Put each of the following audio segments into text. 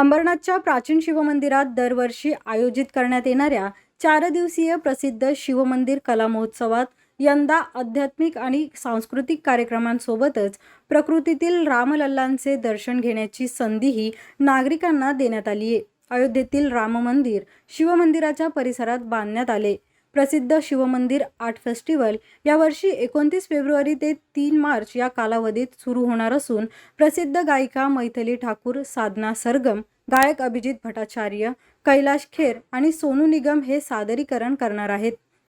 अंबरनाथच्या प्राचीन शिवमंदिरात दरवर्षी आयोजित करण्यात येणाऱ्या चार दिवसीय प्रसिद्ध शिवमंदिर कला महोत्सवात यंदा आध्यात्मिक आणि सांस्कृतिक कार्यक्रमांसोबतच प्रकृतीतील रामलल्लांचे दर्शन घेण्याची संधीही नागरिकांना देण्यात आली आहे अयोध्येतील राम मंदिर शिवमंदिराच्या परिसरात बांधण्यात आले. प्रसिद्ध शिवमंदिर आर्ट फेस्टिवल. यावर्षी एकोणतीस फेब्रुवारी ते तीन मार्च या कालावधीत सुरू होणार असून प्रसिद्ध गायिका मैथिली ठाकूर साधना सरगम गायक अभिजित भट्टाचार्य कैलाश खेर आणि सोनू निगम हे सादरीकरण करणार आहेत.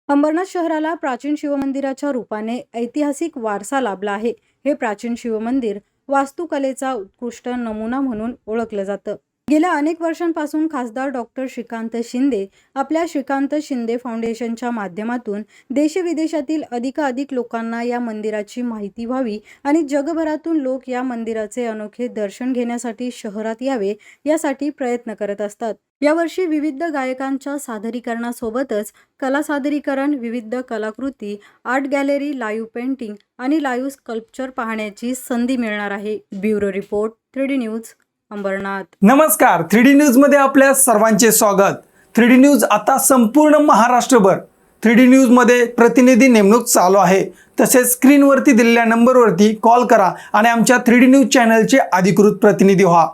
अंबरनाथ शहराला प्राचीन शिवमंदिराच्या रूपाने ऐतिहासिक वारसा लाभला आहे. हे प्राचीन शिवमंदिर वास्तुकलेचा उत्कृष्ट नमुना म्हणून ओळखलं जातं. गेल्या अनेक वर्षांपासून खासदार डॉक्टर श्रीकांत शिंदे आपल्या श्रीकांत शिंदे फाउंडेशनच्या माध्यमातून देशविदेशातील अधिकाधिक लोकांना या मंदिराची माहिती व्हावी आणि जगभरातून लोक या मंदिराचे अनोखे दर्शन घेण्यासाठी शहरात यावे यासाठी प्रयत्न करत असतात. यावर्षी विविध गायकांच्या सादरीकरणासोबतच कला सादरीकरण विविध कलाकृती आर्ट गॅलरी लाईव्ह पेंटिंग आणि लाईव्ह स्कल्पचर पाहण्याची संधी मिळणार आहे. Bureau report three D news. Ambernath. नमस्कार थ्री डी न्यूजमध्ये आपल्या सर्वांचे स्वागत. थ्री डी न्यूज आता संपूर्ण महाराष्ट्रभर. थ्री डी न्यूजमध्ये प्रतिनिधी नेमणूक चालू आहे. तसेच स्क्रीनवरती दिलेल्या नंबरवरती कॉल करा आणि आमच्या थ्री डी न्यूज चॅनलचे अधिकृत प्रतिनिधी व्हा.